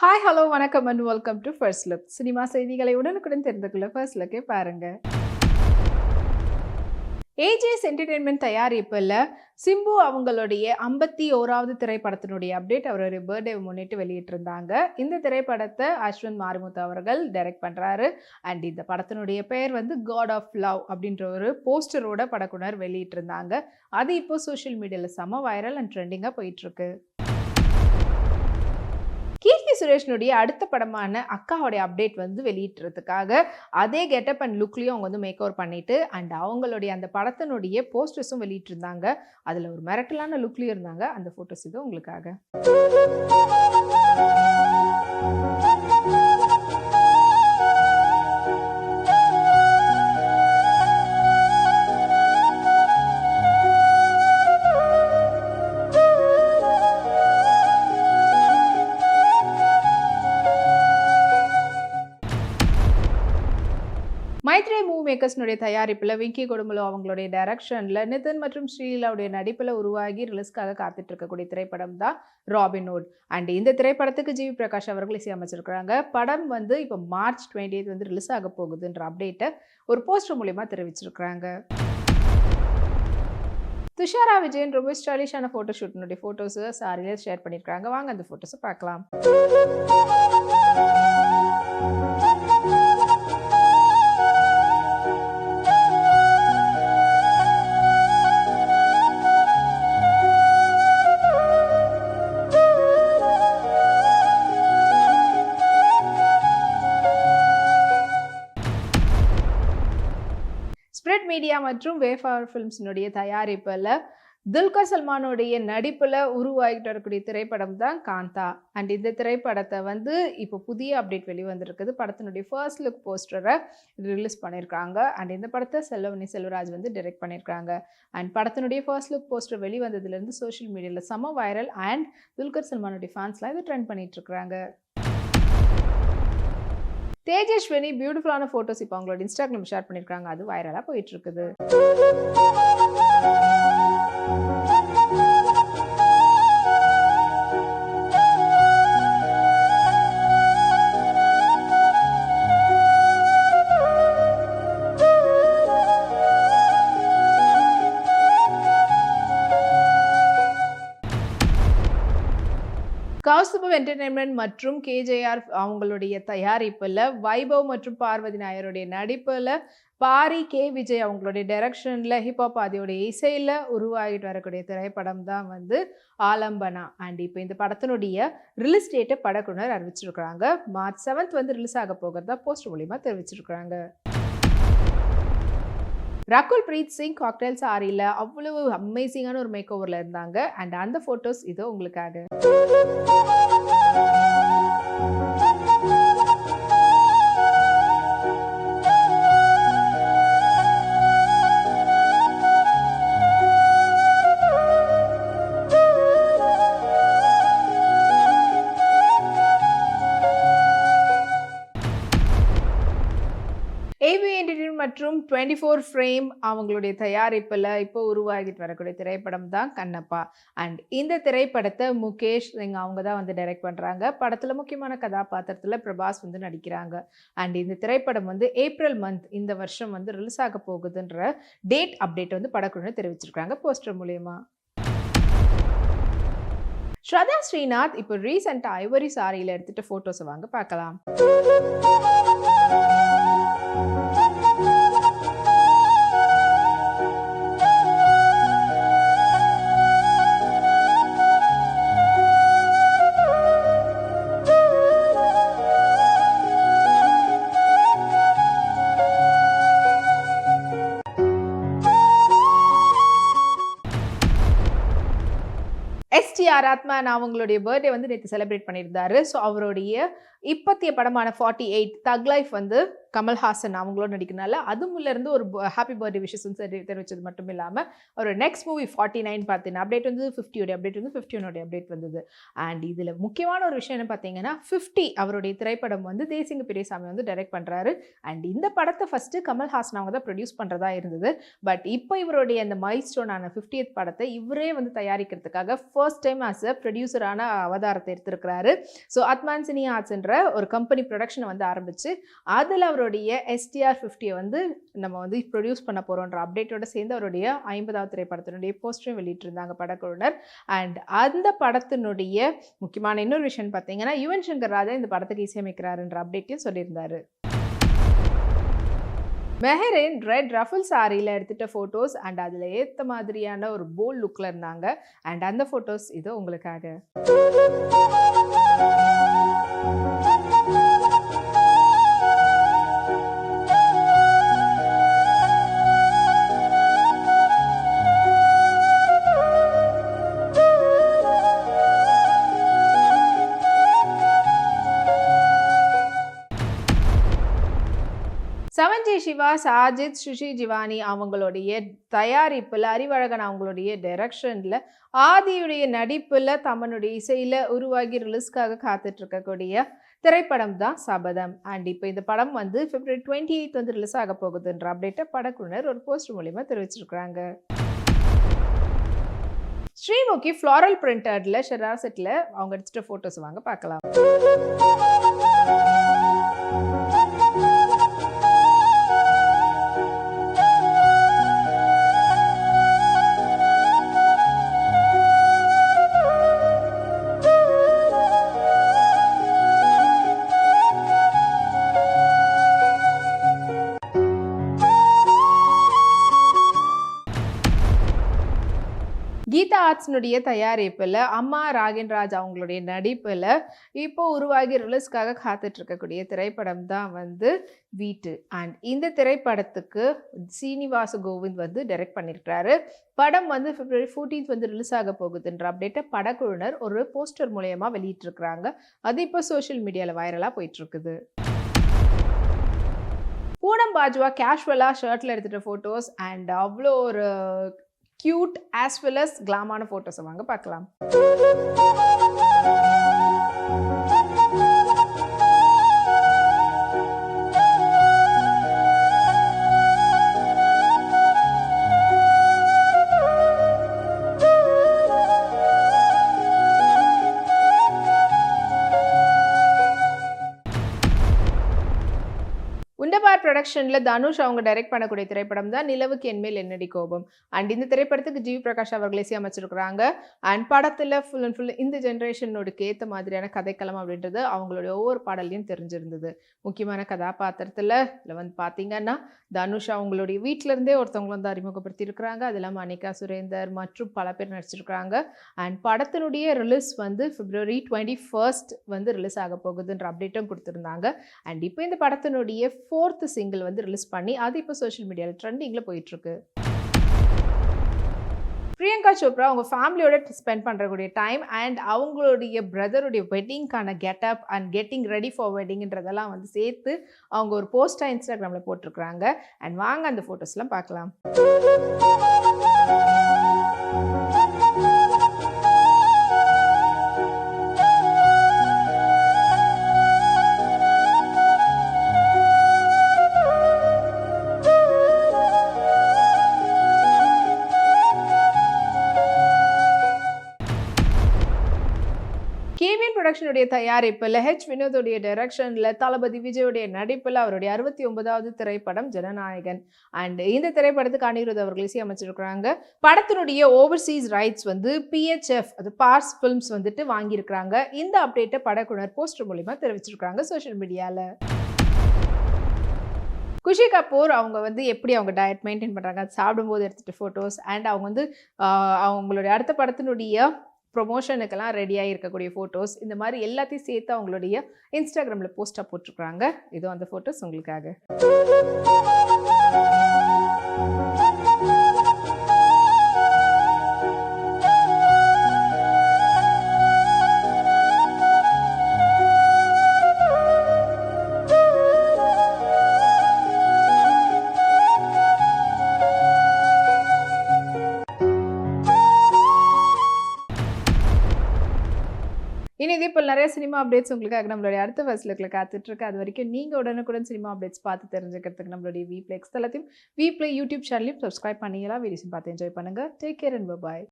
Hi hello வணக்கம் and welcome to first look cinema செய்திகளை உடனுக்குடன் தெரிந்து கொள்ள ஃபர்ஸ்ட் லுக்கே பாருங்க. ஏஜிஎஸ் என்டர்டெயின்மெண்ட் தயாரிப்பில் சிம்பு அவங்களுடைய ஐம்பத்தி ஓராவது திரைப்படத்தினுடைய அப்டேட் அவருடைய பர்த்டே முன்னிட்டு வெளியிட்டிருந்தாங்க. இந்த திரைப்படத்தை அஸ்வந்த் மாரிமுத்து அவர்கள் டைரக்ட் பண்ணுறாரு அண்ட் இந்த படத்தினுடைய பெயர் வந்து காட் ஆஃப் லவ் அப்படின்ற ஒரு போஸ்டரோட படக்குனர் வெளியிட்டிருந்தாங்க. அது இப்போ சோஷியல் மீடியாவில் செம வைரல் அண்ட் ட்ரெண்டிங்காக போயிட்டுருக்கு. கீர்த்தி சுரேஷனுடைய அடுத்த படமான அக்காவோடைய அப்டேட் வந்து வெளியிட்டுறதுக்காக அதே கெட்டப் அண்ட் லுக்லேயும் அவங்க வந்து மேக் ஓவர் பண்ணிட்டு அண்ட் அவங்களுடைய அந்த படத்தினுடைய போஸ்டர்ஸும் வெளியிட்டிருந்தாங்க. அதில் ஒரு மிரட்டலான லுக்லேயும் இருந்தாங்க. அந்த ஃபோட்டோஸ் இது உங்களுக்காக. மேக்கர்ஸ்னுடைய தயாரிப்பில் விக்கி கொடுமலோ அவங்களுடைய டைரக்ஷனில் நிதின் மற்றும் ஸ்ரீலாவுடைய நடிப்பில் உருவாகி ரிலீஸ்க்காக காத்துட்டு இருக்கக்கூடிய திரைப்படம் தான் ராபின்ஹுட் அண்ட் இந்த திரைப்படத்துக்கு ஜிவி பிரகாஷ் அவர்கள் இசையமைச்சிருக்கிறாங்க. படம் வந்து இப்போ மார்ச் டுவெண்ட்டி வந்து ரிலீஸ் ஆக போகுதுன்ற அப்டேட்டை ஒரு போஸ்டர் மூலியமாக தெரிவிச்சிருக்கிறாங்க. துஷாரா விஜயன் ரொம்ப ஸ்டைலிஷான ஃபோட்டோ ஷூட்டினுடைய ஃபோட்டோஸு சாரியில் ஷேர் பண்ணியிருக்காங்க வாங்க அந்த ஃபோட்டோஸை பார்க்கலாம். ஸ்ப்ரெட் மீடியா மற்றும் வேஃபார் ஃபிலிம்ஸினுடைய தயாரிப்பில் துல்கர் சல்மானுடைய நடிப்பில் உருவாகிட்டு வரக்கூடிய திரைப்படம் தான் காந்தா. அண்ட் இந்த திரைப்படத்தை வந்து இப்போ புதிய அப்டேட் வெளிவந்திருக்குது. படத்தினுடைய ஃபர்ஸ்ட் லுக் போஸ்டரை ரிலீஸ் பண்ணியிருக்காங்க அண்ட் இந்த படத்தை செல்வனி செல்வராஜ் வந்து டைரக்ட் பண்ணியிருக்காங்க அண்ட் படத்தினுடைய ஃபர்ஸ்ட் லுக் போஸ்டர் வெளிவந்ததுலேருந்து சோஷியல் மீடியாவில் செம வைரல் அண்ட் துல்கர் சல்மானுடைய ஃபேன்ஸ்லாம் இது ட்ரெண்ட் பண்ணிகிட்ருக்குறாங்க தேஜஸ்வினி பியூட்டிஃபுல்லான ஃபோட்டோஸ் இப்போ அவங்களோட இன்ஸ்டாகிராம் ஷேர் பண்ணியிருக்காங்க அது வைரலாக போயிட்டு என்டர்டைன்மெண்ட் மற்றும் கேஜேஆர் அவங்களுடைய தயாரிப்பில் வைபவ் மற்றும் பார்வதி நாயருடைய நடிப்பில் பாரி கே விஜய் அவங்களுடைய டைரக்ஷனில் ஹிப்ஹாப் ஆதியோடைய இசையில் உருவாகிட்டு வரக்கூடிய திரைப்படம் தான் வந்து ஆலம்பனா. அண்ட் இப்போ இந்த படத்தினுடைய ரிலீஸ் டேட்டை படக்குனர் அறிவிச்சிருக்கிறாங்க. மார்ச் செவன்த் வந்து ரிலீஸ் ஆக போகிறதா போஸ்டர் மூலியமாக தெரிவிச்சிருக்கிறாங்க. ரகுல் பிரீத் சிங் காக்டைல் சாரியில் அவ்வளவு அமேசிங்கான ஒரு மேக் ஓவரில் இருந்தாங்க. அண்ட் அந்த ஃபோட்டோஸ் இது உங்களுக்காக. மற்றும் டுவெண்ட்டி ஃபோர் ஃப்ரேம் அவங்களுடைய தயாரிப்பில் இப்போ உருவாகிட்டு வரக்கூடிய திரைப்படம் தான் கண்ணப்பா. அண்ட் இந்த திரைப்படத்தை முகேஷ் சிங் அவங்க தான் வந்து டைரக்ட் பண்ணுறாங்க படத்தில் முக்கியமான கதாபாத்திரத்தில் பிரபாஸ் வந்து நடிக்கிறாங்க. அண்ட் இந்த திரைப்படம் வந்து ஏப்ரல் மந்த் இந்த வருஷம் வந்து ரிலீஸ் ஆக போகுதுன்ற டேட் அப்டேட் வந்து படக்குழு தெரிவிச்சிருக்காங்க போஸ்டர் மூலயமா. ஸ்ரதா ஸ்ரீநாத் இப்போ ரீசெண்டாக ஐவரி சாரியில் எடுத்துகிட்டு ஃபோட்டோஸை வாங்க பார்க்கலாம். எஸ்டிஆர் நான் அவங்களுடைய பர்த்டே வந்து நேற்று செலிப்ரேட் பண்ணியிருந்தாரு. ஸோ அவருடைய இப்பத்திய படமான ஃபார்ட்டி எயிட் தக் லைஃப் வந்து கமல்ஹாசன் அவங்களோட நடிக்கிறனால அதுல இருந்து ஒரு ஹாப்பி பர்த்டே விஷஸ் தெரிவிச்சது மட்டும் இல்லாமல் ஒரு நெக்ஸ்ட் மூவி ஃபார்ட்டி நைன் பார்த்தீங்கன்னா அப்டேட் வந்து ஃபிஃப்டியோட அப்டேட் வந்து ஃபிஃப்டியோட அப்டேட் வந்தது. அண்ட் இதில் முக்கியமான ஒரு விஷயம் என்ன பார்த்தீங்கன்னா ஃபிஃப்டி அவருடைய திரைப்படம் வந்து தேசிங்க பெரியசாமி வந்து டைரக்ட் பண்ணுறாரு அண்ட் இந்த படத்தை ஃபஸ்ட்டு கமல்ஹாசன் அவங்க தான் ப்ரொடியூஸ் பண்ணுறதா இருந்தது. பட் இப்போ இவருடைய அந்த மைல் ஸ்டோனான ஃபிஃப்டியத் படத்தை இவரே வந்து தயாரிக்கிறதுக்காக ஃபர்ஸ்ட் டைம் ஆஸ் அ ப்ரொடியூசரான அவதாரத்தை எடுத்திருக்கிறாரு. ஸோ அத்மான்சினி ஆர்ட்ஸ்ன்ற ஆர்ட்ஸ்ன்ற ஒரு கம்பெனி ப்ரொடக்ஷனை வந்து ஆரம்பித்து அதில் அவருடைய எஸ்டிஆர் ஃபிஃப்டியை வந்து நம்ம வந்து ப்ரொடியூஸ் பண்ண போகிறோன்ற அப்டேட்டோட சேர்ந்து அவருடைய ஐம்பதாவது திரைப்படத்தினுடைய போஸ்டரும் வெளியிட்டிருந்தாங்க படக்குழுவினர். அண்ட் அந்த படத்தினுடைய முக்கியமான இன்னொரு விஷயம் பார்த்தீங்கன்னா யுவன் சங்கர் ராஜா இந்த படத்துக்கு இசையமைக்கிறாருன்ற அப்டேட்டையும் சொல்லியிருந்தாரு. மெஹரின் ரெட் ரஃபுல் சாரியில் எடுத்துகிட்ட ஃபோட்டோஸ் அண்ட் அதில் ஏற்ற மாதிரியான ஒரு போல் லுக்கில் இருந்தாங்க. அண்ட் அந்த ஃபோட்டோஸ் இது உங்களுக்காக. சிவா சாஜித் சுஷி ஜிவானி அவங்களுடைய தயாரிப்பில் அறிவழகன் அவங்களுடைய டைரக்ஷனில் ஆதியுடைய நடிப்பில் தமனுடைய இசையில் உருவாகி ரிலீஸ்க்காக காத்துட்ருக்கக்கூடிய திரைப்படம் தான் சபதம். அண்ட் இப்போ இந்த படம் வந்து பிப்ரவரி டுவெண்ட்டி எயித் வந்து ரிலீஸ் ஆக போகுதுன்ற அப்டேட்டை படக்குழுனர் ஒரு போஸ்ட் மூலிமா தெரிவிச்சிருக்கிறாங்க. ஸ்ரீமுகி ஃப்ளாரல் பிரிண்டர்ல ஷெராசெட்டில் அவங்க எடுத்துகிட்ட ஃபோட்டோஸ் வாங்க பார்க்கலாம். ஆர்ட்ஸ்னுடைய தயாரிப்பில் அம்மா ராகின்ராஜ் அவங்களுடைய நடிப்பில் இப்போ உருவாகி ரிலீஸ்க்காக காத்துட்டு இருக்கக்கூடிய திரைப்படம் தான் வந்து வீட்டு. அண்ட் இந்த திரைப்படத்துக்கு சீனிவாச கோவிந்த் வந்து டைரக்ட் பண்ணியிருக்கிறாரு படம் வந்து பிப்ரவரி ஃபோர்டீன்த் வந்து ரிலீஸ் ஆக போகுதுன்ற அப்டேட்டை படக்குழுனர் ஒரு போஸ்டர் மூலயமா வெளியிட்டிருக்கிறாங்க. அது இப்போ சோஷியல் மீடியாவில் வைரலாக போயிட்டுருக்குது பூனம் பாஜ்வா கேஷுவலாக ஷர்ட்டில் எடுத்துகிட்ட ஃபோட்டோஸ் அண்ட் அவ்வளோ ஒரு க்யூட் ஆஸ் வெல் அஸ் கிளாமான ஃபோட்டோஸை வாங்க பார்க்கலாம். ப்ரொடக்ஷனில் தனுஷ் அவங்க டைரக்ட் பண்ணக்கூடிய திரைப்படம் தான் நிலவுக்கு என்மேல் என்னடி கோபம்? அண்ட் இந்த திரைப்படத்துக்கு ஜிவி பிரகாஷ் அவர்கள் இசையமைச்சிருக்கிறாங்க அண்ட் படத்தில் ஃபுல் அண்ட் ஃபுல் இந்த ஜென்ரேஷனோடுக்கு ஏற்ற மாதிரியான கதைக்களம் அப்படின்றது அவங்களுடைய ஒவ்வொரு பாடல்லையும் தெரிஞ்சிருந்தது. முக்கியமான கதாபாத்திரத்தில் இதில் வந்து பார்த்தீங்கன்னா தனுஷ் அவங்களுடைய வீட்டிலேருந்தே ஒருத்தவங்க வந்து அறிமுகப்படுத்தியிருக்கிறாங்க. அது இல்லாமல் அனிகா சுரேந்தர் மற்றும் பல பேர் நடிச்சிருக்கிறாங்க. அண்ட் படத்தினுடைய ரிலீஸ் வந்து பிப்ரவரி டுவெண்ட்டி ஃபர்ஸ்ட் வந்து ரிலீஸ் ஆக போகுதுன்ற அப்டேட்டும் கொடுத்துருந்தாங்க. அண்ட் இப்போ இந்த படத்தினுடைய ஃபோர்த்து சிங்கிள் வந்து ரிலீஸ் பண்ணி அது இப்போ சோஷியல் மீடியாவில் ட்ரெண்டிங்கில் போயிட்டுருக்கு. பிரியங்கா சோப்ரா அவங்க ஃபேமிலியோட ஸ்பெண்ட் பண்ணுறக்கூடிய டைம் அண்ட் அவங்களுடைய பிரதருடைய வெட்டிங்க்கான getup and getting ready for வெட்டிங்ன்றதெல்லாம் வந்து சேர்த்து அவங்க ஒரு போஸ்ட்டாக இன்ஸ்டாகிராமில் போட்டிருக்கிறாங்க. அண்ட் வாங்க அந்த ஃபோட்டோஸ்லாம் பார்க்கலாம். கேவிஎன் ப்ரொடக்ஷனுடைய தயாரிப்பில் ஹெச் வினோதுடைய டைரக்ஷனில் தளபதி விஜயுடைய நடிப்பில் அவருடைய அறுபத்தி ஒன்பதாவது திரைப்படம் ஜனநாயகன். அண்ட் இந்த திரைப்படத்துக்கு அனிருத் அவர்கள் இசையமைச்சிருக்கிறாங்க. படத்தினுடைய ஓவர்சீஸ் ரைட்ஸ் வந்து பிஹெச்எஃப் அது பார்ஸ் ஃபிலிம்ஸ் வந்துட்டு வாங்கியிருக்கிறாங்க. இந்த அப்டேட்டை படக்குனர் போஸ்டர் மூலிமா தெரிவிச்சிருக்காங்க சோஷியல் மீடியாவில் குஷி கபூர் அவங்க வந்து எப்படி அவங்க டயட் மெயின்டைன் பண்ணுறாங்க அது சாப்பிடும்போது எடுத்துகிட்டு ஃபோட்டோஸ் அண்ட் அவங்க வந்து அவங்களுடைய அடுத்த படத்தினுடைய ப்ரொமோஷனுக்கெல்லாம் ரெடியாக இருக்கக்கூடிய ஃபோட்டோஸ் இந்த மாதிரி எல்லாத்தையும் சேர்த்து அவங்களுடைய இன்ஸ்டாகிராமில் போஸ்ட்டாக போட்டிருக்கிறாங்க இதோ அந்த ஃபோட்டோஸ் உங்களுக்காக. இனி இதே போல் நிறைய சினிமா அப்டேட்ஸ் உங்களுக்காக நம்மளுடைய அடுத்த ஃபர்ஸ்ட் லுக்கில் அது வரைக்கும் நீங்கள் உடனுக்குடன் சினிமா அப்டேட்ஸ் பார்த்து தெரிஞ்சுக்கிறதுக்கு நம்மளுடைய வீப்ளே எக்ஸ் தளத்தையும் வீப்ளே யூடியூப் சேனலையும் சப்ஸ்கிரைப் பண்ணிங்களா? வீடியோஸும் பார்த்து என்ஜாய் பண்ணுங்கள் டேக் கேர் அண்ட் பாய்